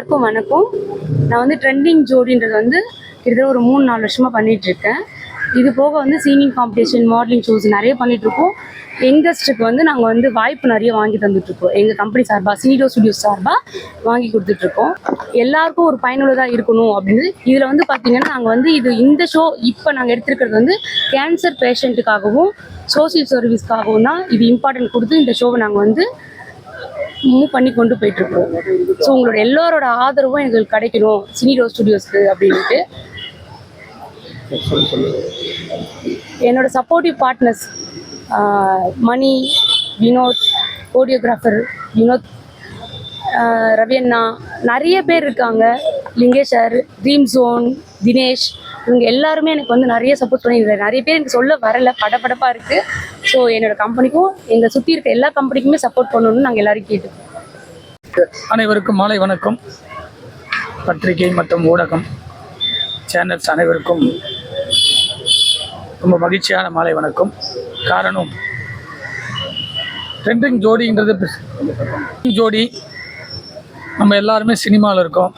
எல்லாருக்கும் வணக்கம். நான் வந்து ட்ரெண்டிங் ஜோடின்றது வந்து கிட்டத்தட்ட ஒரு மூணு நாலு வருஷமாக பண்ணிகிட்ருக்கேன் இது போக வந்து சீனிங் காம்படிஷன் மாடலிங் ஷோஸ் நிறைய பண்ணிகிட்ருக்கோம் இருக்கோம் யங்கஸ்ட்டுக்கு வந்து நாங்கள் வந்து வாய்ப்பு நிறைய வாங்கி தந்துட்டுருக்கோம். எங்கள் கம்பெனி சார்பாக சினிடோ ஸ்டுடியோஸ் சார்பாக வாங்கி கொடுத்துட்ருக்கோம் எல்லாருக்கும் ஒரு பயனுள்ளதாக இருக்கணும் அப்படின்னு. இதில் வந்து பார்த்தீங்கன்னா நாங்கள் வந்து இது இந்த ஷோ இப்போ நாங்கள் எடுத்திருக்கிறது வந்து கேன்சர் பேஷண்ட்டுக்காகவும் சோசியல் சர்வீஸ்க்காகவும் தான் இது இம்பார்ட்டன்ட் கொடுத்து இந்த ஷோவை நாங்கள் வந்து மூவ் பண்ணி கொண்டு போயிட்டு இருக்கோம் ஸோ உங்களோட எல்லாரோட ஆதரவும் எங்களுக்கு கிடைக்கணும். சினிடோ ஸ்டுடியோஸ்க்கு அப்படின்ட்டு. என்னோட supportive partners Mani Vinod choreographer Vinod Ravi அண்ணா நிறைய பேர் இருக்காங்க. Lingesh sir dream zone Dinesh இவங்க எல்லாருமே எனக்கு வந்து நிறைய சப்போர்ட் பண்ணி நிறைய பேர் எனக்கு சொல்ல வரல படபடப்பாக இருக்குது ஸோ என்னோட கம்பெனிக்கும் எங்களை சுற்றி இருக்க எல்லா கம்பெனிக்குமே சப்போர்ட் பண்ணணும்னு நாங்கள் எல்லாரும் கேட்டுக்கோம். அனைவருக்கும் மாலை வணக்கம். பத்திரிகை மற்றும் ஊடகம் சேனல்ஸ் அனைவருக்கும் ரொம்ப மகிழ்ச்சியான மாலை வணக்கம். காரணம் ட்ரெண்டிங் ஜோடின்றது ஜோடி நம்ம எல்லாருமே சினிமாவில் இருக்கோம்.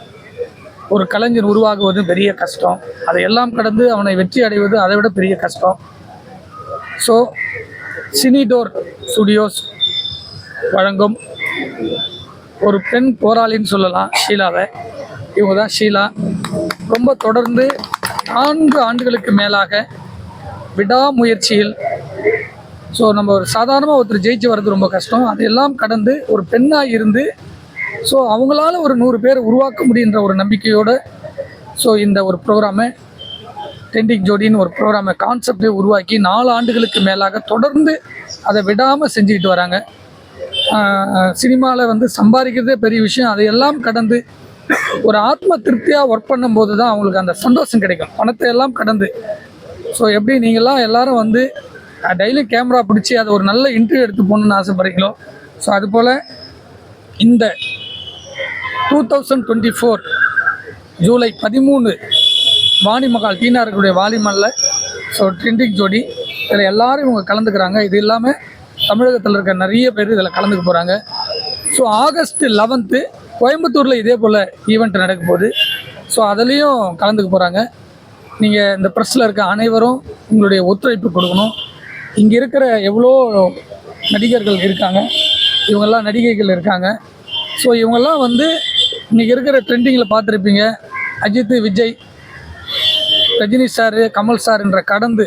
ஒரு கலைஞர் உருவாகுவது பெரிய கஷ்டம். அதை எல்லாம் கடந்து அவனை வெற்றி அடைவது அதை விட பெரிய கஷ்டம். ஸோ சினிடோர் ஸ்டுடியோஸ் வழங்கும் ஒரு பெண் போராளின்னு சொல்லலாம் ஷீலாவை. இவங்க தான் ஷீலா. ரொம்ப தொடர்ந்து நான்கு ஆண்டுகளுக்கு மேலாக விடாமுயற்சியில் ஸோ நம்ம ஒரு சாதாரணமாக ஒருத்தர் ஜெயிச்சு வர்றது ரொம்ப கஷ்டம். அதையெல்லாம் கடந்து ஒரு பெண்ணாக இருந்து ஸோ அவங்களால ஒரு நூறு பேர் உருவாக்க முடியுன்ற ஒரு நம்பிக்கையோடு ஸோ இந்த ஒரு ப்ரோக்ராமை ட்ரெண்டிங் ஜோடின்னு ஒரு ப்ரோக்ராமை கான்செப்டை உருவாக்கி நாலு ஆண்டுகளுக்கு மேலாக தொடர்ந்து அதை விடாமல் செஞ்சுக்கிட்டு வராங்க. சினிமாவில் வந்து சம்பாதிக்கிறதே பெரிய விஷயம். அதையெல்லாம் கடந்து ஒரு ஆத்ம திருப்தியாக ஒர்க் பண்ணும்போது தான் அவங்களுக்கு அந்த சந்தோஷம் கிடைக்கும். பணத்தை எல்லாம் கடந்து. ஸோ எப்படி நீங்கள்லாம் எல்லாரும் வந்து டெய்லி கேமரா பிடிச்சி அதை ஒரு நல்ல இன்டர்வியூ எடுத்து போகணுன்னு ஆசைப்படுறீங்களோ ஸோ அதுபோல் இந்த two thousand twenty four July பதிமூணு வாணிமகால் டீனாருக்குடைய வாலிமல்ல ஸோ ட்ரெண்டிங் ஜோடி. இதில் எல்லோரும் இவங்க கலந்துக்கிறாங்க. இது இல்லாமல் தமிழகத்தில் இருக்க நிறைய பேர் இதில் கலந்துக்க போகிறாங்க ஸோ ஆகஸ்ட் லெவன்த்து கோயம்புத்தூரில் இதே போல் ஈவெண்ட் நடக்க போகுது. ஸோ அதுலேயும் கலந்துக்க போகிறாங்க நீங்கள் இந்த ப்ரெஸ்ஸில் இருக்க அனைவரும் உங்களுடைய ஒத்துழைப்பு கொடுக்கணும். இங்கே இருக்கிற எவ்வளோ நடிகர்கள் இருக்காங்க இவங்கெல்லாம் நடிகைகள் இருக்காங்க. ஸோ இவங்கெல்லாம் வந்து இன்றைக்கி இருக்கிற ட்ரெண்டிங்கில் பார்த்துருப்பீங்க. அஜித் விஜய் ரஜினி சார் கமல் சார்ன்ற கடந்து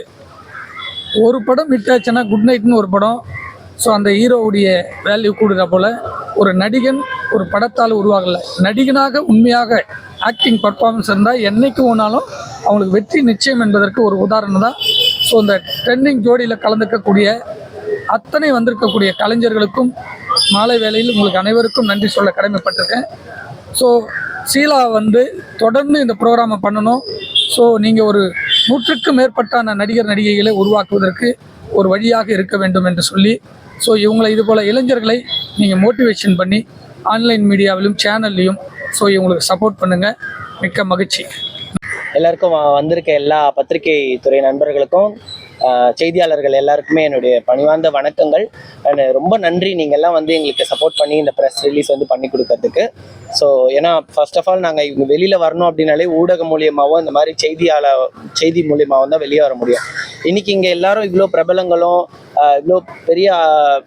ஒரு படம் ஹிட் ஆச்சுன்னா குட் நைட்னு ஒரு படம். ஸோ அந்த ஹீரோவுடைய வேல்யூ கூடுதா போல் ஒரு நடிகன் ஒரு படத்தால் உருவாகலை. நடிகனாக உண்மையாக ஆக்டிங் பர்ஃபார்மன்ஸ் இருந்தால் என்றைக்கு போனாலும் அவங்களுக்கு வெற்றி நிச்சயம் என்பதற்கு ஒரு உதாரணம் தான். ஸோ இந்த ட்ரெண்டிங் ஜோடியில் கலந்துக்கக்கூடிய அத்தனை வந்திருக்கக்கூடிய கலைஞர்களுக்கும் மாலை வேளையில் உங்களுக்கு அனைவருக்கும் நன்றி சொல்ல கடமைப்பட்டிருக்கேன். ஸோ ஷீலா வந்து தொடர்ந்து இந்த ப்ரோக்ராமை பண்ணணும். ஸோ நீங்கள் ஒரு நூற்றுக்கும் மேற்பட்டான நடிகர் நடிகைகளை உருவாக்குவதற்கு ஒரு வழியாக இருக்க வேண்டும் என்று சொல்லி ஸோ இவங்களை இது போல் இளைஞர்களை நீங்கள் மோட்டிவேஷன் பண்ணி ஆன்லைன் மீடியாவிலும் சேனல்லையும் ஸோ இவங்களுக்கு சப்போர்ட் பண்ணுங்கள் மிக்க மகிழ்ச்சி. எல்லாருக்கும் வந்திருக்க எல்லா பத்திரிகை துறை நண்பர்களுக்கும் செய்தியாளர்கள் எல்லாருக்குமே என்னுடைய பணிவார்ந்த வணக்கங்கள். And ரொம்ப நன்றி நீங்கள் வந்து எங்களுக்கு சப்போர்ட் பண்ணி இந்த ப்ரெஸ் ரிலீஸ் வந்து பண்ணி கொடுக்கறதுக்கு. ஸோ ஏன்னா ஃபர்ஸ்ட் ஆஃப் ஆல் நாங்கள் இவங்க வெளியில் வரணும் அப்படின்னாலே ஊடகம் மூலியமாகவும் இந்த மாதிரி செய்தியாளர் செய்தி மூலியமாகவும் தான் வெளியே வர முடியும். இன்னைக்கு இங்கே எல்லாரும் இவ்வளோ பிரபலங்களும் இவ்வளோ பெரிய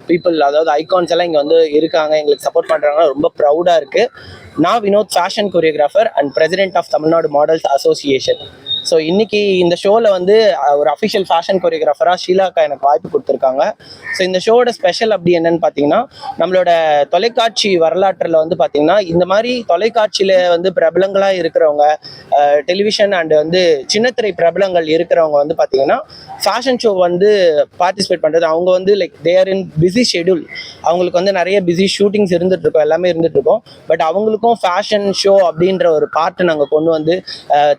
பீப்புள் அதாவது ஐகான்ஸ் எல்லாம் இங்கே வந்து இருக்காங்க எங்களுக்கு சப்போர்ட் பண்ணுறாங்கன்னா ரொம்ப ப்ரௌடாக இருக்குது நான் Vinod fashion choreographer and president of Tamil Nadu models association so இன்னைக்கு இந்த ஷோவில் வந்து ஒரு அஃபிஷியல் ஃபேஷன் கொரியோகிராஃபராக ஷீலாக்கா எனக்கு வாய்ப்பு கொடுத்துருக்காங்க. ஸோ இந்த ஷோவோட ஸ்பெஷல் அப்படி என்னன்னு பார்த்தீங்கன்னா நம்மளோட தொலைக்காட்சி வரலாற்றில் வந்து பார்த்தீங்கன்னா இந்த மாதிரி தொலைக்காட்சியில் வந்து பிரபலங்களாக இருக்கிறவங்க டெலிவிஷன் அண்ட் வந்து சின்னத்திரை பிரபலங்கள் இருக்கிறவங்க வந்து பார்த்தீங்கன்னா ஃபேஷன் ஷோ வந்து பார்ட்டிசிபேட் பண்ணுறது அவங்க வந்து like they're in busy schedule அவங்களுக்கு வந்து நிறைய பிஸி ஷூட்டிங்ஸ் இருந்துட்டுருக்கும் எல்லாமே இருந்துட்டுருக்கும் பட் அவங்களுக்கும் ஃபேஷன் ஷோ அப்படின்ற ஒரு பார்ட்டு நாங்கள் கொண்டு வந்து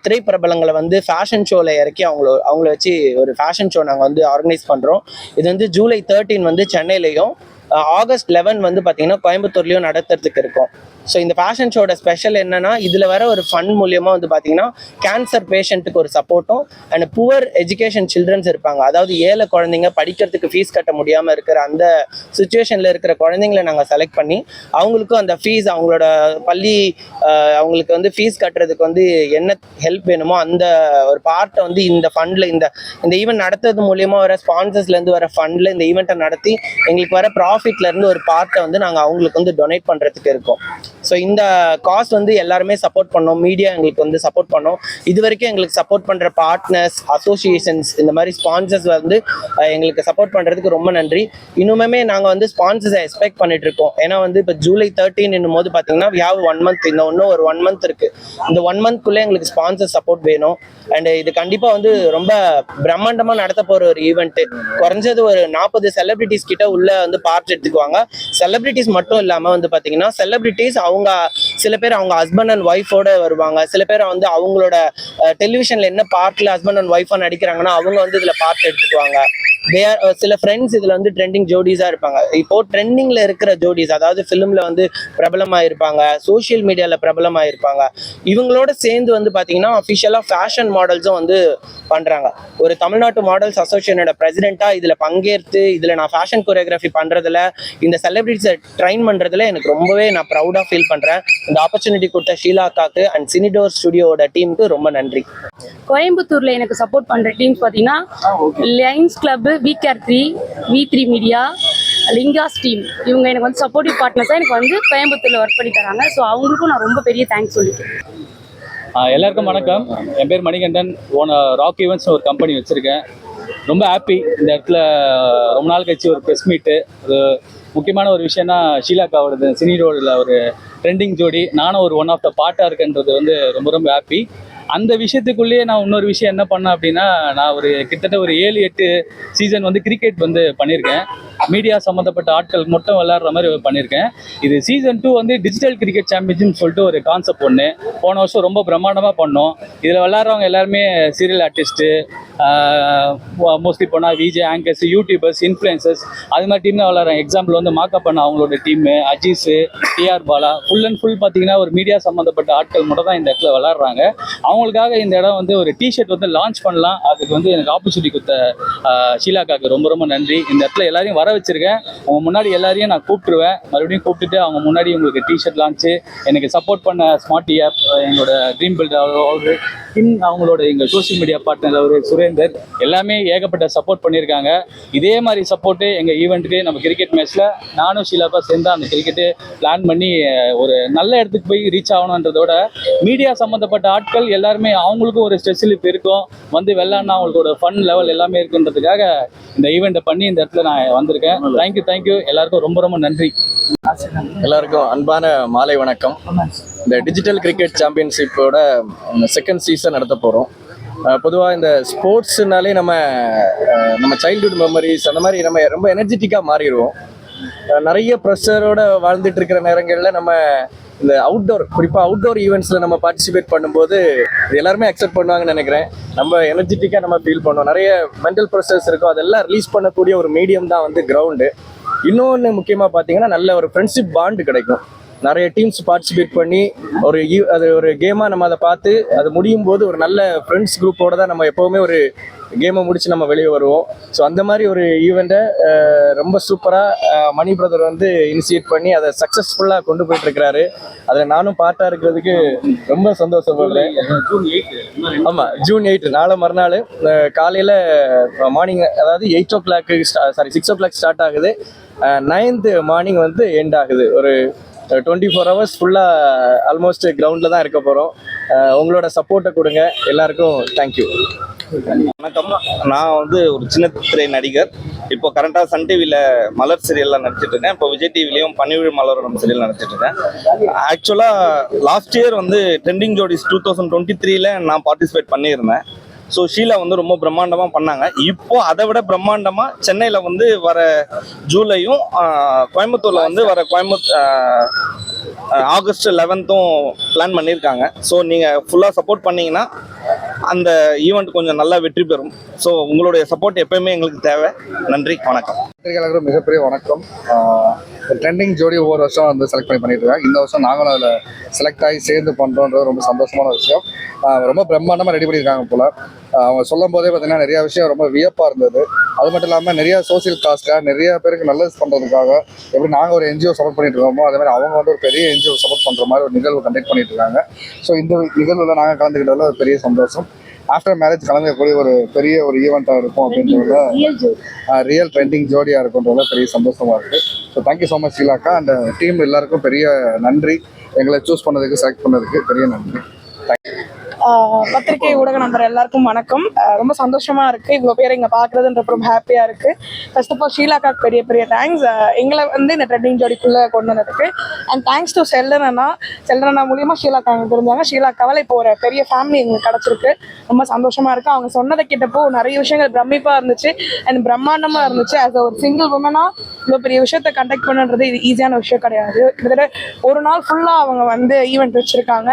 திரைப்பிரபலங்களை வந்து ஃபேஷன் ஷோவில் இறக்கி அவங்கள அவங்கள வச்சு ஒரு ஃபேஷன் ஷோ நாங்கள் வந்து ஆர்கனைஸ் பண்ணுறோம் இது வந்து ஜூலை தேர்ட்டீன் வந்து சென்னையிலையும் ஆகஸ்ட் லெவன் வந்து பார்த்தீங்கன்னா கோயம்புத்தூர்லேயும் நடத்துறதுக்கு இருக்கும். ஸோ இந்த ஃபேஷன் ஷோட ஸ்பெஷல் என்னன்னா இதில் வர ஒரு ஃபண்ட் மூலியமாக வந்து பார்த்தீங்கன்னா கேன்சர் பேஷண்ட்டுக்கு ஒரு சப்போர்ட்டும் அண்ட் புவர் எஜுகேஷன் சில்ட்ரன்ஸ் இருப்பாங்க. அதாவது ஏழை குழந்தைங்க படிக்கிறதுக்கு ஃபீஸ் கட்ட முடியாமல் இருக்கிற அந்த சுச்சுவேஷனில் இருக்கிற குழந்தைங்களை நாங்கள் செலக்ட் பண்ணி அவங்களுக்கும் அந்த ஃபீஸ் அவங்களோட பள்ளி அவங்களுக்கு வந்து ஃபீஸ் கட்டுறதுக்கு வந்து என்ன ஹெல்ப் வேணுமோ அந்த ஒரு பார்ட்டை வந்து இந்த ஃபண்டில் இந்த இந்த ஈவெண்ட் நடத்துறது மூலியமாக வர ஸ்பான்சர்ஸ்லேருந்து வர ஃபண்டில் இந்த ஈவெண்ட்டை நடத்தி எங்களுக்கு வர ப்ராஃபிட்லேருந்து ஒரு பார்ட்டை வந்து நாங்கள் அவங்களுக்கு வந்து டொனேட் பண்ணுறதுக்கு இருக்கோம். ஸோ இந்த காஸ்ட் வந்து எல்லாருமே சப்போர்ட் பண்ணோம். மீடியா எங்களுக்கு வந்து சப்போர்ட் பண்ணோம். இது வரைக்கும் எங்களுக்கு சப்போர்ட் பண்ணுற பார்ட்னர்ஸ் அசோசியேஷன்ஸ் இந்த மாதிரி ஸ்பான்சர்ஸ் வந்து எங்களுக்கு சப்போர்ட் பண்ணுறதுக்கு ரொம்ப நன்றி. இன்னுமே நாங்கள் வந்து ஸ்பான்சர்ஸை எக்ஸ்பெக்ட் பண்ணிட்டு இருக்கோம். ஏன்னா வந்து இப்போ ஜூலை தேர்ட்டின் போது பார்த்தீங்கன்னா வியாவ் ஒன் மந்த் இந்த இன்னும் ஒரு ஒன் மந்த் இருக்கு. இந்த ஒன் மந்த்குள்ளே எங்களுக்கு ஸ்பான்சர் சப்போர்ட் வேணும். அண்ட் இது கண்டிப்பாக வந்து ரொம்ப பிரம்மாண்டமாக நடத்த போகிற ஒரு ஈவெண்ட்டு குறைஞ்சது ஒரு நாற்பது செலிபிரிட்டிஸ் கிட்ட உள்ள வந்து பார்ட் எடுத்துக்குவாங்க. செலிபிரிட்டிஸ் மட்டும் இல்லாமல் வந்து பார்த்தீங்கன்னா செலிபிரிட்டிஸ் அவங்க சில பேர் அவங்க ஹஸ்பண்ட் அண்ட் ஒய்ஃபோட வருவாங்க. சில பேர் வந்து அவங்களோட டெலிவிஷன்ல என்ன பார்ட்ல ஹஸ்பண்ட் அண்ட் ஒய்ஃபா நடிக்கிறாங்கன்னா அவங்க வந்து இதில் பார்ட் எடுத்துக்குவாங்க. தே ஆர் சில ஃப்ரெண்ட்ஸ் இதில் வந்து ட்ரெண்டிங் ஜோடிஸாக இருப்பாங்க. இப்போ ட்ரெண்டிங்கில் இருக்கிற ஜோடிஸ் அதாவது ஃபிலிமில் வந்து பிரபலமாக இருப்பாங்க சோஷியல் மீடியாவில் பிரபலமாக இருப்பாங்க இவங்களோட சேர்ந்து வந்து பார்த்தீங்கன்னா அஃபிஷியலாக ஃபேஷன் மாடல்ஸும் வந்து பண்ணுறாங்க ஒரு தமிழ்நாட்டு மாடல்ஸ் அசோசியேஷனோட பிரசிடெண்ட்டாக இதில் பங்கேற்று இதில் நான் ஃபேஷன் கொரியோகிராஃபி பண்ணுறதுல இந்த செலிபிரிட்டிஸை ட்ரைன் பண்ணுறதுல எனக்கு ரொம்பவே நான் ப்ரௌடாக ஃபீல் பண்ணுறேன் இந்த ஆப்பர்ச்சுனிட்டி கொடுத்த ஷீலா அக்காக்கு அண்ட் சினிடோர் ஸ்டுடியோட டீமுக்கு ரொம்ப நன்றி. கோயம்புத்தூர்ல எனக்கு சப்போர்ட் பண்ற டீம்ஸ் பார்த்தீங்கன்னா lions club V care three V three media லிங்காஸ் team இவங்க எனக்கு வந்து சப்போர்ட்டிவ் பார்ட்னர்ஸாக எனக்கு வந்து கோயம்புத்தூரில் ஒர்க் பண்ணி தராங்க. ஸோ அவங்களுக்கும் நான் ரொம்ப பெரிய தேங்க்ஸ் சொல்லிக்கிறேன். எல்லாருக்கும் வணக்கம். என் பேர் மணிகண்டன். ஓன ராக் ஈவெண்ட்ஸ் ஒரு கம்பெனி வச்சுருக்கேன். ரொம்ப ஹாப்பி இந்த இடத்துல ரொம்ப நாள் கழிச்சு ஒரு ப்ரெஸ் மீட்டு ஒரு முக்கியமான ஒரு விஷயம்னா ஷீலாக்காவோடது சினி ரோடில் ஒரு ட்ரெண்டிங் ஜோடி. நானும் ஒரு ஒன் ஆஃப் த பாட்டாக இருக்கேன்றது வந்து ரொம்ப ரொம்ப ஹாப்பி அந்த விஷயத்துக்குள்ளேயே நான் இன்னொரு விஷயம் என்ன பண்ணேன் அப்படின்னா நான் ஒரு கிட்டத்தட்ட ஒரு ஏழு எட்டு சீசன் வந்து கிரிக்கெட் வந்து பண்ணியிருக்கேன். மீடியா சம்மந்தப்பட்ட ஆட்கள் மட்டும் விளாட்ற மாதிரி பண்ணியிருக்கேன். இது சீசன் டூ வந்து டிஜிட்டல் கிரிக்கெட் சாம்பியன்ஷிப் சொல்லிட்டு ஒரு கான்செப்ட் ஒன்று போன வருஷம் ரொம்ப பிரம்மாண்டமாக பண்ணோம். இதில் விளாட்றவங்க எல்லாருமே சீரியல் ஆர்டிஸ்ட்டு மோஸ்ட்லி போனால் விஜே ஆங்கர்ஸ் யூடியூபர்ஸ் இன்ஃப்ளூயன்சர்ஸ் அது மாதிரி டீம் தான் விளாட்றாங்க எக்ஸாம்பிள் வந்து மாக்கப் பண்ண அவங்களோட team Azeez TR Bala full and full பார்த்தீங்கன்னா ஒரு மீடியா சம்மந்தப்பட்ட ஆட்கள் மட்டும் தான் இந்த இடத்துல விளாட்றாங்க அவங்க அவங்களுக்காக இந்த இடம் வந்து ஒரு டிஷர்ட் வந்து லான்ச் பண்ணலாம். அதுக்கு வந்து எனக்கு ஆப்பர்ச்சுனிட்டி கொடுத்த ஷீலாக்காக்கு ரொம்ப ரொம்ப நன்றி. இந்த இடத்துல எல்லாரையும் வர வச்சிருக்கேன். அவங்க முன்னாடி எல்லாரையும் நான் கூப்பிட்டுருவேன். மறுபடியும் கூப்பிட்டுட்டு அவங்க முன்னாடி உங்களுக்கு டிஷர்ட் லான்ச்சு எனக்கு சப்போர்ட் பண்ண ஸ்மார்ட் ஆப் எங்களோட ட்ரீம் பில்டர் அவரு இன் அவங்களோட எங்கள் சோஷியல் மீடியா பார்ட்னர் அவர் சுரேந்தர் எல்லாமே ஏகப்பட்ட சப்போர்ட் பண்ணியிருக்காங்க. இதே மாதிரி சப்போர்ட்டு எங்கள் ஈவெண்ட்டுக்கு நம்ம கிரிக்கெட் மேட்ச்சில் நானும் ஷீலாக்கா சேர்ந்து அந்த கிரிக்கெட்டு பிளான் பண்ணி ஒரு நல்ல இடத்துக்கு போய் ரீச் ஆகணுன்றதோட மீடியா சம்மந்தப்பட்ட ஆட்கள் எல்லாம் அவங்களுக்கும் ஒரு ஸ்ட்ரெஸ் ரிலீஃப் இருக்கும். வந்து வெள்ளாடினா அவங்களோட ஃபன் லெவல் எல்லாமே இருக்குன்றதுக்காக இந்த ஈவெண்ட்டை பண்ணி இந்த இடத்துல நான் வந்திருக்கேன். தேங்க்யூ தேங்க்யூ எல்லாருக்கும் ரொம்ப ரொம்ப நன்றி. எல்லாருக்கும் அன்பான மாலை வணக்கம். இந்த டிஜிட்டல் கிரிக்கெட் சாம்பியன்ஷிப்போட செகண்ட் சீசன் நடத்த போகிறோம் பொதுவாக இந்த ஸ்போர்ட்ஸ்னாலே நம்ம நம்ம சைல்ட்ஹுட் மெமரிஸ் அந்த மாதிரி நம்ம ரொம்ப எனர்ஜெட்டிக்காக மாறிடுவோம். நிறைய ப்ரெஷரோட வாழ்ந்துட்டு இருக்கிற நேரங்களில் நம்ம இந்த அவுட்டோர் குறிப்பாக அவுட்டோர் ஈவெண்ட்ஸில் நம்ம பார்ட்டிசிபேட் பண்ணும்போது இது எல்லாருமே அக்செப்ட் பண்ணுவாங்கன்னு நினைக்கிறேன். நம்ம எனர்ஜெட்டிக்காக நம்ம ஃபீல் பண்ணுவோம். நிறைய மென்டல் ப்ரெஷர்ஸ் இருக்கும். அதெல்லாம் ரிலீஸ் பண்ணக்கூடிய ஒரு மீடியம் தான் வந்து கிரவுண்டு இன்னொன்று முக்கியமாக பார்த்தீங்கன்னா நல்ல ஒரு ஃப்ரெண்ட்ஷிப் பாண்டு கிடைக்கும். நிறைய டீம்ஸ் பார்ட்டிசிபேட் பண்ணி ஒரு e- அது ஒரு கேமாக நம்ம அதை பார்த்து அது முடியும் போது ஒரு நல்ல ஃப்ரெண்ட்ஸ் குரூப்போட தான் நம்ம எப்போவுமே ஒரு கேமை முடிச்சு நம்ம வெளியே வருவோம். ஸோ அந்த மாதிரி ஒரு ஈவெண்ட்டை ரொம்ப சூப்பராக மணி பிரதர் வந்து இனிஷியேட் பண்ணி அதை சக்ஸஸ்ஃபுல்லாக கொண்டு போயிட்டு இருக்கிறாரு. அதில் நானும் பார்ட்டாக இருக்கிறதுக்கு ரொம்ப சந்தோஷப்படுறேன் ஆமாம் ஜூன் எயிட் நாளை மறுநாள் காலையில் மார்னிங் அதாவது eight o'clock sorry six o'clock start ஆகுது நைன்த்து மார்னிங் வந்து எண்ட் ஆகுது. ஒரு டுவெண்ட்டி ஃபோர் ஹவர்ஸ் ஃபுல்லாக ஆல்மோஸ்ட் கிரவுண்டில் தான் இருக்க போகிறோம் உங்களோட சப்போர்ட்டை கொடுங்க. எல்லாருக்கும் தேங்க்யூ வணக்கம். நான் வந்து ஒரு சின்ன திரை நடிகர். இப்போ கரண்டாக சன் டிவியில் மலர் சீரியல்லாம் நடிச்சிட்டு இருக்கேன். இப்போ விஜய் டிவிலையும் பன்னிவிழ் மலரோடம் சீரியல் நடிச்சிட்டு இருக்கேன். ஆக்சுவலாக லாஸ்ட் இயர் வந்து ட்ரெண்டிங் ஜோடிஸ் டூ தௌசண்ட் டுவெண்ட்டி த்ரீல நான் பார்ட்டிசிபேட் பண்ணியிருந்தேன். ஸோ ஷீலா வந்து ரொம்ப பிரம்மாண்டமாக பண்ணாங்க. இப்போ அதை விட பிரம்மாண்டமாக சென்னையில் வந்து வர ஜூலையும் கோயம்புத்தூரில் வந்து வர கோயம்புத் ஆகஸ்ட் லெவன்த்தும் பிளான் பண்ணியிருக்காங்க. ஸோ நீங்கள் ஃபுல்லாக சப்போர்ட் பண்ணீங்கன்னா அந்த ஈவெண்ட் கொஞ்சம் நல்லா வெற்றி பெறும். ஸோ உங்களுடைய சப்போர்ட் எப்பயுமே எங்களுக்கு தேவை. நன்றி வணக்கம். பத்திரிகையாளர்கள் மிகப்பெரிய வணக்கம். ட்ரெண்டிங் ஜோடி ஒவ்வொரு வருஷம் வந்து செலக்ட் பண்ணி பண்ணிட்டு இருக்காங்க. இந்த வருஷம் நாங்களும் அதில் செலக்ட் ஆகி சேர்ந்து பண்ணுறோன்றது ரொம்ப சந்தோஷமான விஷயம். ரொம்ப பிரம்மாண்டமாக ரெடி பண்ணியிருக்காங்க போல். அவங்க சொல்லும் போதே பார்த்தீங்கன்னா நிறைய விஷயம் ரொம்ப வியப்பாக இருந்தது. அது மட்டும் இல்லாமல் நிறைய சோசியல் காஸ்ட்டாக நிறைய பேருக்கு நல்லது பண்ணுறதுக்காக எப்படி நாங்கள் ஒரு என்ஜிஓ சப்போர்ட் பண்ணிட்டு இருக்கோமோ அதே மாதிரி அவங்க வந்து ஒரு பெரிய என்ஜிஓ சப்போர்ட் பண்ணுற மாதிரி ஒரு நிகழ்வு கண்டக்ட் பண்ணிட்டு இருக்காங்க. ஸோ இந்த நிகழ்வில் நாங்கள் கலந்துக்கிட்டதில் ஒரு பெரிய சந்தோஷம். ஆஃப்டர் மேரேஜ் கலந்துக்கக்கூடிய ஒரு பெரிய ஒரு ஈவெண்ட்டாக இருக்கும் அப்படின்றதுல ஜோடி. ரியல் ட்ரெண்டிங் ஜோடியாக இருக்குன்றதுல பெரிய சந்தோஷமாக இருக்குது so thank you so much ஷீலாக்கா அந்த டீம் எல்லாருக்கும் பெரிய நன்றி. எங்களை சூஸ் பண்ணதுக்கு செலக்ட் பண்ணதுக்கு பெரிய நன்றி. பத்திரிகை ஊடக நண்பர் எல்லாருக்கும் வணக்கம். ரொம்ப சந்தோஷமா இருக்கு. இவ்வளோ பேர் இங்கே பார்க்குறதுன்ற ரொம்ப ஹாப்பியா இருக்கு. ஃபர்ஸ்ட் ஆஃப் ஆல் ஷீலாக்காக்கு பெரிய பெரிய தேங்க்ஸ் எங்களை வந்து இந்த ட்ரெண்டிங் ஜோடிக்குள்ள கொண்டு வந்ததுக்கு. அண்ட் தேங்க்ஸ் டு செல்லனா செல்லனா மூலியமா ஷீலாக்கா எங்களுக்கு தெரிஞ்சாங்க. ஷீலாக்காவால் இப்போ ஒரு பெரிய ஃபேமிலி எங்களுக்கு கிடச்சிருக்கு. ரொம்ப சந்தோஷமா இருக்கு. அவங்க சொன்னதை கிட்டப்போ நிறைய விஷயங்கள் பிரமிப்பா இருந்துச்சு. அண்ட் பிரம்மாண்டமா இருந்துச்சு. ஆஸ் ஒரு சிங்கிள் உமனா இவ்வளோ பெரிய விஷயத்தை கண்டக்ட் பண்ணுன்றது இது ஈஸியான விஷயம் கிடையாது. கிட்டத்தட்ட ஒரு நாள் ஃபுல்லாக அவங்க வந்து ஈவெண்ட் வச்சுருக்காங்க.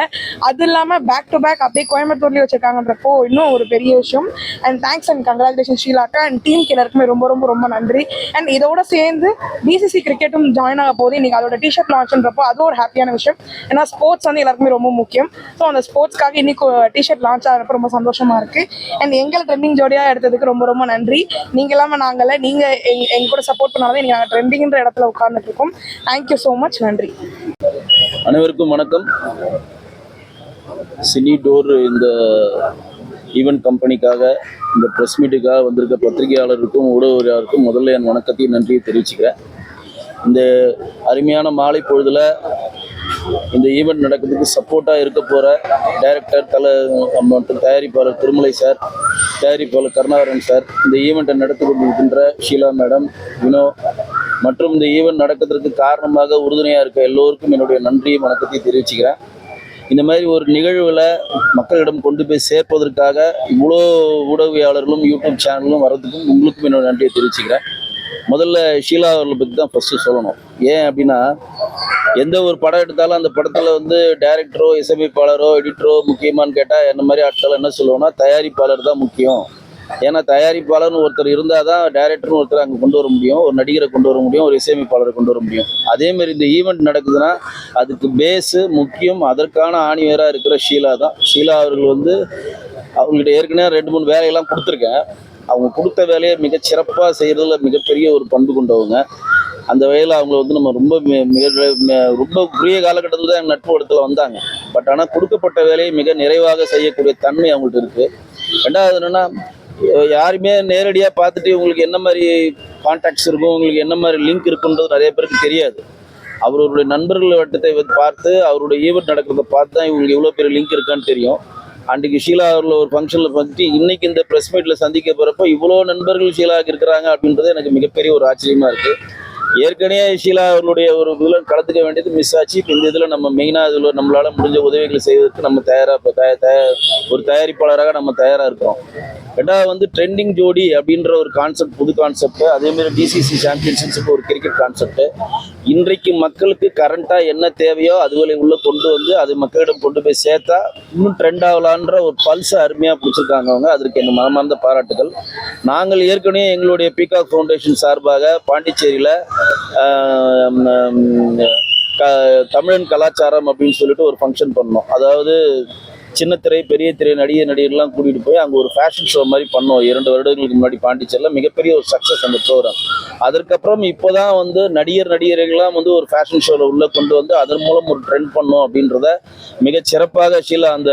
அது இல்லாமல் பேக் டு பேக் பர்த்டே கோயம்புத்தூர்லேயே வச்சுருக்காங்கன்றப்போ இன்னும் ஒரு பெரிய விஷயம். அண்ட் தேங்க்ஸ் அண்ட் கங்க்ராச்சுலேஷன் ஷீலாக்கா. அண்ட் டீமுக்கு எல்லாருக்குமே ரொம்ப ரொம்ப ரொம்ப நன்றி. அண்ட் இதோட சேர்ந்து பிசிசி கிரிக்கெட்டும் ஜாயின் ஆக போது இன்னைக்கு அதோட டிஷர்ட் லான்ச்ன்றப்போ அதுவும் ஒரு ஹாப்பியான விஷயம். ஏன்னா ஸ்போர்ட்ஸ் வந்து எல்லாருக்குமே ரொம்ப முக்கியம். ஸோ அந்த ஸ்போர்ட்ஸ்க்காக இன்னைக்கு டிஷர்ட் லான்ச் ஆகிறப்ப ரொம்ப சந்தோஷமா இருக்கு. அண்ட் எங்களை ட்ரெண்டிங் ஜோடியாக எடுத்ததுக்கு ரொம்ப ரொம்ப நன்றி. நீங்க இல்லாமல் நாங்கள நீங்க எங்க எங்க கூட சப்போர்ட் பண்ணாதான் நீங்கள் நாங்கள் ட்ரெண்டிங்ன்ற இடத்துல உட்கார்ந்துட்டு இருக்கோம். தேங்க்யூ ஸோ மச் நன்றி. அனைவருக்கும் வணக்கம். சினி டோர் இந்த ஈவெண்ட் கம்பெனிக்காக இந்த ப்ரெஸ் மீட்டுக்காக வந்திருக்க பத்திரிகையாளருக்கும் ஊடகவியலாளருக்கும் முதல்ல என் வணக்கத்தையும் நன்றியை தெரிவிச்சுக்கிறேன். இந்த அருமையான மாலை பொழுதில் இந்த ஈவெண்ட் நடக்கிறதுக்கு சப்போர்ட்டாக இருக்க போகிற டைரக்டர் தலை மற்றும் தயாரிப்பாளர் திருமலை சார் தயாரிப்பாளர் கருணாகரன் சார் இந்த ஈவெண்ட்டை நடத்தி கொண்டிருக்கின்ற ஷீலா மேடம் வினோ மற்றும் இந்த ஈவெண்ட் நடக்கிறதுக்கு காரணமாக உறுதுணையாக இருக்க எல்லோருக்கும் என்னுடைய நன்றியை வணக்கத்தையும் தெரிவிச்சுக்கிறேன். இந்த மாதிரி ஒரு நிகழ்வில் மக்களிடம் கொண்டு போய் சேர்ப்பதற்காக இவ்வளோ ஊடகவியாளர்களும் யூடியூப் சேனலும் வர்றதுக்கும் உங்களுக்கும் என்னோட நன்றியை தெரிவிச்சுக்கிறேன். முதல்ல ஷீலா அவர்களை பற்றி தான் ஃபஸ்ட்டு சொல்லணும். ஏன் அப்படின்னா எந்த ஒரு படம் எடுத்தாலும் அந்த படத்தில் வந்து டைரக்டரோ இசையமைப்பாளரோ எடிட்டரோ முக்கியமான்னு கேட்டால் என்ன மாதிரி ஆட்கள் என்ன சொல்லுவோம்னா தயாரிப்பாளர் தான் முக்கியம். ஏன்னா தயாரிப்பாளர்னு ஒருத்தர் இருந்தால் தான் டைரக்டர்னு ஒருத்தர் அங்கே கொண்டு வர முடியும் ஒரு நடிகரை கொண்டு வர முடியும் ஒரு இசையமைப்பாளரை கொண்டு வர முடியும். அதேமாரி இந்த ஈவெண்ட் நடக்குதுன்னா அதுக்கு பேஸு முக்கியம் அதற்கான ஆணிவேராக இருக்கிற ஷீலா தான். ஷீலா அவர்கள் வந்து அவங்ககிட்ட ஏற்கனவே ரெண்டு மூணு வேலையெல்லாம் கொடுத்துருக்கேன். அவங்க கொடுத்த வேலையை மிக சிறப்பாக செய்கிறதுல மிகப்பெரிய ஒரு பண்பு கொண்டவங்க. அந்த வகையில் அவங்கள வந்து நம்ம ரொம்ப மிக ரொம்ப குறுகிய காலகட்டத்தில் தான் நட்பு இடத்துல வந்தாங்க. பட் ஆனால் கொடுக்கப்பட்ட வேலையை மிக நிறைவாக செய்யக்கூடிய தன்மை அவங்கள்ட்ட இருக்குது ரெண்டாவது என்னென்னா யாருமே நேரடியாக பார்த்துட்டு உங்களுக்கு என்ன மாதிரி கான்டாக்ட்ஸ் இருக்கும் உங்களுக்கு என்ன மாதிரி லிங்க் இருக்குன்றது நிறைய பேருக்கு தெரியாது. அவருடைய நண்பர்கள் வட்டத்தை வந்து பார்த்து அவருடைய ஈவெண்ட் நடக்கிறத பார்த்து தான் இவங்களுக்கு எவ்வளோ பெரிய லிங்க் இருக்கான்னு தெரியும். அன்றைக்கு ஷீலா அவர்கள் ஒரு ஃபங்க்ஷனில் வந்துட்டு இன்னைக்கு இந்த ப்ரெஸ் மீட்டில் சந்திக்க போகிறப்போ இவ்வளோ நண்பர்கள் ஷீலாவுக்கு இருக்கிறாங்க அப்படின்றது எனக்கு மிகப்பெரிய ஒரு ஆச்சரியமாக இருக்குது ஏற்கனவே ஷீலா அவர்களுடைய ஒரு இதில் கலந்துக்க வேண்டியது மிஸ் ஆச்சு. இப்போ இந்த இதில் நம்ம மெயினாக இதில் நம்மளால் முடிஞ்ச உதவிகளை செய்வதற்கு நம்ம தயாராக இப்போ தய ஒரு தயாரிப்பாளராக நம்ம தயாராக இருக்கிறோம். ரெண்டாவது வந்து ட்ரெண்டிங் ஜோடி அப்படின்ற ஒரு கான்செப்ட் புது கான்செப்ட் அதேமாதிரி டிசிசி சாம்பியன்ஷிப் ஒரு கிரிக்கெட் கான்செப்ட் இன்றைக்கு மக்களுக்கு கரண்ட்டாக என்ன தேவையோ அதுகளை உள்ளே கொண்டு வந்து அது மக்களிடம் கொண்டு போய் சேர்த்தா இன்னும் ட்ரெண்ட் ஆகலான்ற ஒரு பல்ஸை அருமையாக பிடிச்சிருக்காங்க அவங்க. அதற்கு என் மனமார்ந்த பாராட்டுகள். நாங்கள் ஏற்கனவே எங்களுடைய பீகாக் ஃபவுண்டேஷன் சார்பாக பாண்டிச்சேரியில் தமிழன் கலாச்சாரம் அப்படின்னு சொல்லிட்டு ஒரு ஃபங்க்ஷன் பண்ணோம். அதாவது சின்ன திரை பெரிய திரை நடிகர் நடிகர்லாம் கூட்டிகிட்டு போய் அங்கே ஒரு ஃபேஷன் ஷோ மாதிரி பண்ணோம். இரண்டு வருடங்களுக்கு முன்னாடி பாண்டிச்சேரியில் மிகப்பெரிய ஒரு சக்ஸஸ் அந்த ப்ரோக்ராம் அதற்கப்புறம் இப்போ தான் வந்து நடிகர் நடிகர்கள்லாம் வந்து ஒரு ஃபேஷன் ஷோவில் உள்ளே கொண்டு வந்து அதன் மூலம் ஒரு ட்ரெண்ட் பண்ணோம் அப்படின்றத மிகச் சிறப்பாக ஷீலா அந்த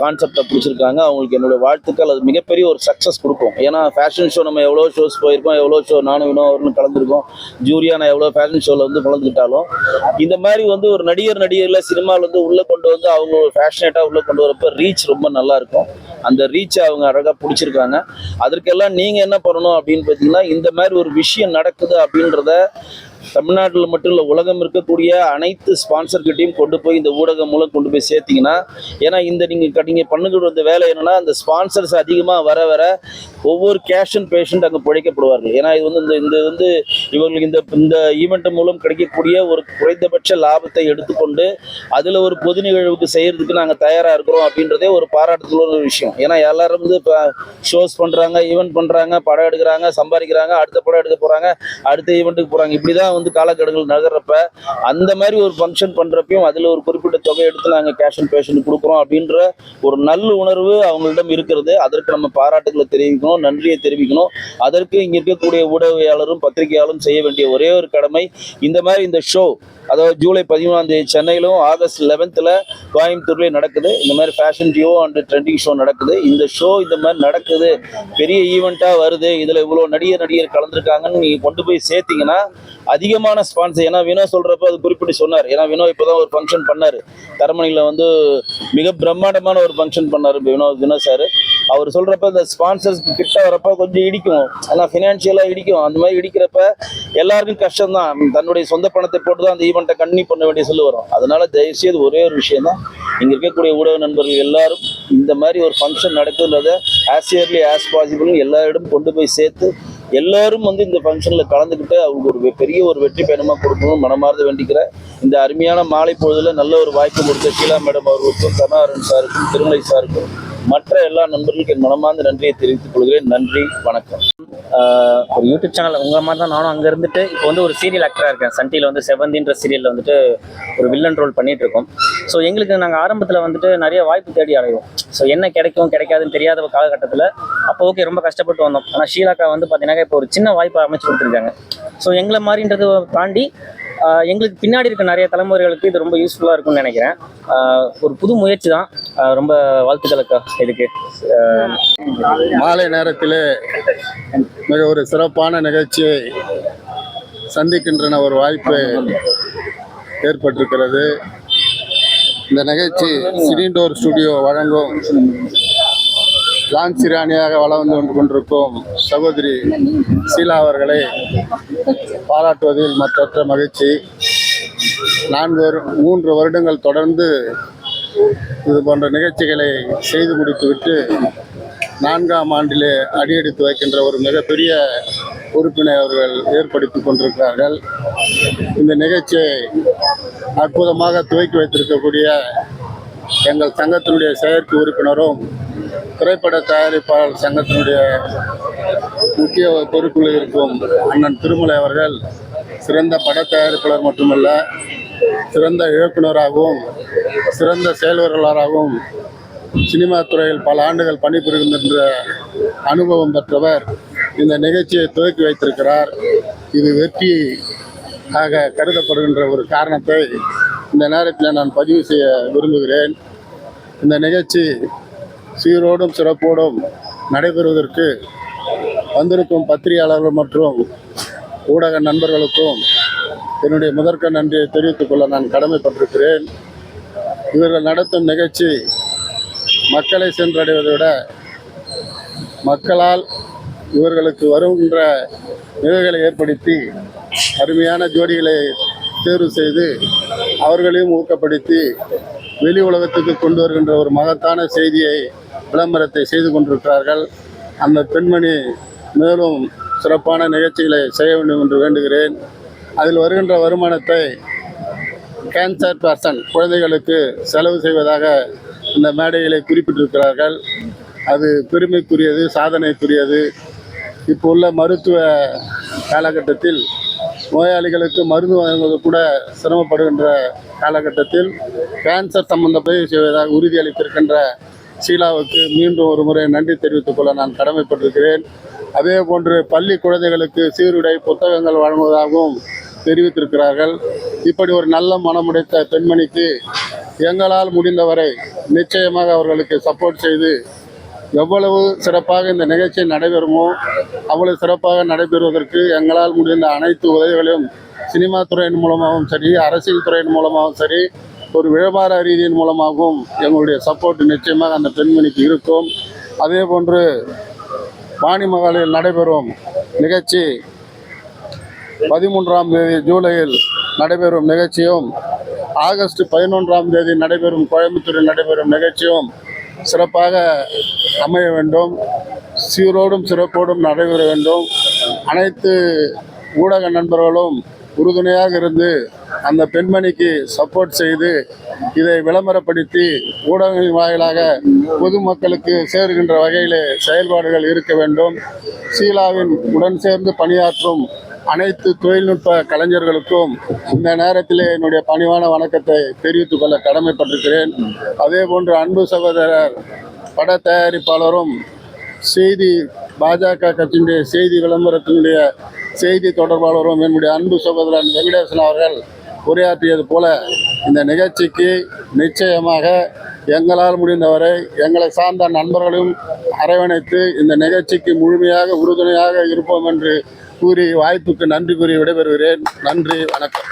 கான்செப்டை பிடிச்சிருக்காங்க அவங்களுக்கு என்னுடைய வாழ்த்துக்கள். அது மிகப்பெரிய ஒரு சக்ஸஸ் கொடுக்கும். ஏன்னா ஃபேஷன் ஷோ நம்ம எவ்வளோ ஷோஸ் போயிருக்கோம். எவ்வளோ ஷோ நானும் வினோ அவர்களும் கலந்துருக்கோம். ஜூரியா நான் எவ்வளோ ஃபேஷன் ஷோவில் வந்து கலந்துக்கிட்டாலும் இந்த மாதிரி வந்து ஒரு நடிகர் நடிகர்ல சினிமாவில் வந்து உள்ளே கொண்டு வந்து அவங்க ஒரு ஃபேஷனேட்டாக உள்ளே கொண்டு வரப்போ ரீச் ரொம்ப நல்லா இருக்கும். அந்த ரீச்சை அவங்க அழகாக பிடிச்சிருக்காங்க. அதற்கெல்லாம் நீங்கள் என்ன பண்ணணும் அப்படின்னு பார்த்தீங்கன்னா இந்த மாதிரி ஒரு விஷயம் நடக்குது அப்படின்றத தமிழ்நாட்டில் மட்டும் இல்லை உலகம் இருக்கக்கூடிய அனைத்து ஸ்பான்சர்கிட்டையும் கொண்டு போய் இந்த ஊடகம் மூலம் கொண்டு போய் சேர்த்தீங்கன்னா ஏன்னா இந்த நீங்கள் நீங்கள் பண்ணுகிற வந்த வேலை என்னென்னா அந்த ஸ்பான்சர்ஸ் அதிகமாக வர வர ஒவ்வொரு கேஷ் அண்ட் பேஷண்ட் அங்கே பிழைக்கப்படுவார்கள். ஏன்னா இது வந்து இந்த இந்த வந்து இவங்களுக்கு இந்த இந்த ஈவெண்ட் மூலம் கிடைக்கக்கூடிய ஒரு குறைந்தபட்ச லாபத்தை எடுத்துக்கொண்டு அதில் ஒரு பொது நிகழ்வுக்கு செய்கிறதுக்கு நாங்கள் தயாராக இருக்கிறோம் அப்படின்றதே ஒரு பாராட்டுதல் ஒரு விஷயம். ஏன்னா எல்லாரும் வந்து இப்போ ஷோஸ் பண்ணுறாங்க ஈவெண்ட் பண்ணுறாங்க படம் எடுக்கிறாங்க சம்பாதிக்கிறாங்க அடுத்த படம் எடுக்க போகிறாங்க அடுத்த ஈவெண்ட்டுக்கு போகிறாங்க இப்படி தான் வந்து காலக்கடங்கள் நகர்றப்ப அந்த மாதிரி ஒரு ஃபங்க்ஷன் பண்ணுறப்பையும் அதில் ஒரு குறிப்பிட்ட தொகை எடுத்து நாங்கள் கேஷ் அண்ட் பேஷன் கொடுக்குறோம் அப்படின்ற ஒரு நல்ல உணர்வு அவங்களிடம் இருக்கிறது. அதற்கு நம்ம பாராட்டுகளை தெரிவிக்கணும் நன்றியை தெரிவிக்கணும். அதற்கு இங்கே இருக்கக்கூடிய ஊடகவியாளரும் பத்திரிகையாளரும் செய்ய வேண்டிய ஒரே ஒரு கடமை இந்த மாதிரி இந்த ஷோ அதாவது ஜூலை பதிமூணாம் தேதி சென்னையிலும் ஆகஸ்ட் லெவன்த்தில் கோயம்புத்தூர்லேயும் நடக்குது. இந்த மாதிரி fashion duo and trending show நடக்குது. இந்த ஷோ இந்த மாதிரி நடக்குது. பெரிய ஈவெண்ட்டாக வருது. இதில் இவ்வளோ நடிகர் நடிகர் கலந்துருக்காங்கன்னு நீங்கள் கொண்டு போய் சேர்த்தீங்கன்னா அதிகமான ஸ்பான்சர் ஏன்னா வினோ சொல்கிறப்ப அது குறிப்பிட்டு சொன்னார். ஏன்னா வினோ இப்போ தான் ஒரு ஃபங்க்ஷன் பண்ணார். தரமணியில் வந்து மிக பிரம்மாண்டமான ஒரு ஃபங்க்ஷன் பண்ணார் வினோ வினோ சார் அவர் சொல்கிறப்ப இந்த ஸ்பான்சர்ஸ் கிட்ட வரப்ப கொஞ்சம் இடிக்கும். ஆனால் ஃபினான்ஷியலாக இடிக்கும். அந்த மாதிரி இடிக்கிறப்ப எல்லாருக்கும் கஷ்டம் தான் தன்னுடைய சொந்த பணத்தை போட்டு தான் அந்த ஈவெண்ட்டை கண்ணி பண்ண வேண்டிய சொல்லி வரும். அதனால தயவுசெய்து ஒரே ஒரு விஷயம் தான். இங்கே இருக்கக்கூடிய ஊடக நண்பர்கள் எல்லாரும் இந்த மாதிரி ஒரு ஃபங்க்ஷன் நடக்குதுன்றத ஆஸ் இயர்லி ஆஸ் பாசிபிள் எல்லாரிடம் கொண்டு போய் சேர்த்து எல்லாரும் வந்து இந்த ஃபங்க்ஷனில் கலந்துக்கிட்டு அவங்க ஒரு பெரிய ஒரு வெற்றி பயணமாக கொடுக்கணும்னு மனமார்ந்து வேண்டிக்கிறேன் இந்த அருமையான மாலை பொழுதில் நல்ல ஒரு வாய்ப்பு கொடுத்த ஷீலா மேடம் அவர்களுக்கும் கருணாகரன் சாருக்கும் திருமலை சாருக்கும் மற்ற எல்லா நண்பர்களுக்கும் என் மனமார்ந்த நன்றியை தெரிவித்துக் கொள்கிறேன். நன்றி வணக்கம். ஒரு யூடியூப் சேனல் உங்களை மாதிரி தான் நானும் அங்கே இருந்துட்டு இப்போ வந்து ஒரு சீரியல் ஆக்டராக இருக்கேன். சன் டிவியில் வந்து செவந்தின்ற சீரியலில் வந்துட்டு ஒரு வில்லன் ரோல் பண்ணிட்டு இருக்கோம். ஸோ எங்களுக்கு நாங்கள் ஆரம்பத்தில் வந்துட்டு நிறைய வாய்ப்பு தேடி அடைவோம் ஸோ என்ன கிடைக்கும் கிடைக்காதுன்னு தெரியாத காலகட்டத்தில் அப்போ ஓகே ரொம்ப கஷ்டப்பட்டு வந்தோம். ஆனால் ஷீலாக்கா வந்து பார்த்தீங்கன்னா இப்போ ஒரு சின்ன வாய்ப்பை அமைச்சு கொடுத்துருக்காங்க. ஸோ எங்களை மாதிரின்றதை தாண்டி எங்களுக்கு பின்னாடி இருக்க நிறைய தலைமுறைகளுக்கு இது ரொம்ப யூஸ்ஃபுல்லாக இருக்கும்னு நினைக்கிறேன். ஒரு புது முயற்சி தான். ரொம்ப வாழ்த்துக்கள் அக்கா இதுக்கு. மாலை நேரத்தில் மிக ஒரு சிறப்பான நிகழ்ச்சியை சந்திக்கின்றன ஒரு வாய்ப்பு ஏற்பட்டிருக்கிறது. இந்த நிகழ்ச்சி சினிடோர் ஸ்டுடியோ வழங்கும் ஜான்சி ராணியாக வளர்ந்து கொண்டு கொண்டிருக்கும் சகோதரி சீலா அவர்களை பாராட்டுவதில் மற்றற்ற மகிழ்ச்சி. நான்கு வரு- மூன்று வருடங்கள் தொடர்ந்து இது போன்ற நிகழ்ச்சிகளை செய்து முடித்துவிட்டு நான்காம் ஆண்டிலே அடியெடுத்து வைக்கின்ற ஒரு மிகப்பெரிய உறுப்பினை அவர்கள் ஏற்படுத்தி கொண்டிருக்கிறார்கள். இந்த நிகழ்ச்சியை அற்புதமாக துவக்கி வைத்திருக்கக்கூடிய எங்கள் சங்கத்தினுடைய செயற்கை உறுப்பினரும் திரைப்பட தயாரிப்பாளர் சங்கத்தினுடைய முக்கிய பொறுப்பில் இருக்கும் அண்ணன் திருமலை அவர்கள் சிறந்த பட தயாரிப்பாளர் மட்டுமல்ல சிறந்த இயக்குனராகவும் சிறந்த செயல்வர்களாகவும் சினிமா துறையில் பல ஆண்டுகள் பணிபுரிகின்ற அனுபவம் பெற்றவர் இந்த நிகழ்ச்சியை துவக்கி வைத்திருக்கிறார். இது வெற்றி ஆக கருதப்படுகின்ற ஒரு காரணத்தை இந்த நேரத்தில் நான் பதிவு செய்ய விரும்புகிறேன். இந்த நிகழ்ச்சி சீரோடும் சிறப்போடும் நடைபெறுவதற்கு வந்திருக்கும் பத்திரிகையாளர்கள் மற்றும் ஊடக நண்பர்களுக்கும் என்னுடைய முதற்க நன்றியை தெரிவித்துக் கொள்ள நான் கடமைப்பட்டிருக்கிறேன். இவர்கள் நடத்தும் நிகழ்ச்சி மக்களை சென்றடைவதை விட மக்களால் இவர்களுக்கு வருகின்ற நிகழ்களை ஏற்படுத்தி அருமையான ஜோடிகளை தேர்வு செய்து அவர்களையும் ஊக்கப்படுத்தி வெளி உலகத்துக்கு கொண்டு வருகின்ற ஒரு மகத்தான செய்தியை விளம்பரத்தை செய்து கொண்டிருக்கிறார்கள். அந்த பெண்மணி மேலும் சிறப்பான நிகழ்ச்சிகளை செய்ய வேண்டும் என்று வேண்டுகிறேன். அதில் வருகின்ற வருமானத்தை கேன்சர் பர்சன் குழந்தைகளுக்கு செலவு செய்வதாக இந்த மேடைகளை குறிப்பிட்டிருக்கிறார்கள். அது பெருமைக்குரியது சாதனைக்குரியது. இப்போ உள்ள மருத்துவ காலகட்டத்தில் நோயாளிகளுக்கு மருந்து வழங்குவது கூட சிரமப்படுகின்ற காலகட்டத்தில் கேன்சர் சம்பந்தப்பட்ட செய்வதாக உறுதியளித்திருக்கின்ற ஷீலாவுக்கு மீண்டும் ஒரு முறை நன்றி தெரிவித்துக் கொள்ள நான் கடமைப்பட்டிருக்கிறேன். அதே போன்று பள்ளி குழந்தைகளுக்கு சீருடை புத்தகங்கள் வழங்குவதாகவும் தெரிவித்திருக்கிறார்கள். இப்படி ஒரு நல்ல மனமுடைத்த பெண்மணிக்கு எங்களால் முடிந்தவரை நிச்சயமாக அவர்களுக்கு சப்போர்ட் செய்து எவ்வளவு சிறப்பாக இந்த நிகழ்ச்சி நடைபெறுமோ அவ்வளவு சிறப்பாக நடைபெறுவதற்கு எங்களால் முடிந்த அனைத்து உதவிகளையும் சினிமா துறையின் மூலமாகவும் சரி அரசியல் துறையின் மூலமாகவும் சரி ஒரு வியாபார ரீதியின் மூலமாகவும் எங்களுடைய சப்போர்ட் நிச்சயமாக அந்த பெண்மணிக்கு இருக்கும். அதே போன்று வாணிமகாலில் நடைபெறும் நிகழ்ச்சி பதிமூன்றாம் தேதி ஜூலையில் நடைபெறும் நிகழ்ச்சியும் ஆகஸ்ட் பதினொன்றாம் தேதி நடைபெறும் கோயம்புத்தூரில் நடைபெறும் நிகழ்ச்சியும் சிறப்பாக அமைய வேண்டும். சீரோடும் சிறப்போடும் நடைபெற வேண்டும். அனைத்து ஊடக நண்பர்களும் உறுதுணையாக இருந்து அந்த பெண்மணிக்கு சப்போர்ட் செய்து இதை விளம்பரப்படுத்தி ஊடகங்களின் வாயிலாக பொதுமக்களுக்கு சேருகின்ற வகையிலே செயல்பாடுகள் இருக்க வேண்டும். சீலாவின் உடன் சேர்ந்து பணியாற்றும் அனைத்து தொழில்நுட்ப கலைஞர்களுக்கும் இந்த நேரத்தில் என்னுடைய பணிவான வணக்கத்தை தெரிவித்துக் கொள்ள கடமைப்பட்டிருக்கிறேன். அதே போன்று அன்பு சகோதரர் பட தயாரிப்பாளரும் செய்தி பாஜக கட்சியினுடைய செய்தி விளம்பரத்தினுடைய செய்தி தொடர்பாளரும் என்னுடைய அன்பு சகோதரன் வெங்கடேசன் அவர்கள் உரையாற்றியது போல இந்த நிகழ்ச்சிக்கு நிச்சயமாக எங்களால் முடிந்தவரை எங்களை சார்ந்த நண்பர்களும் அரவணைத்து இந்த நிகழ்ச்சிக்கு முழுமையாக உறுதுணையாக இருப்போம் என்று கூறி வாய்ப்புக்கு நன்றி கூறி விடைபெறுகிறேன். நன்றி வணக்கம்.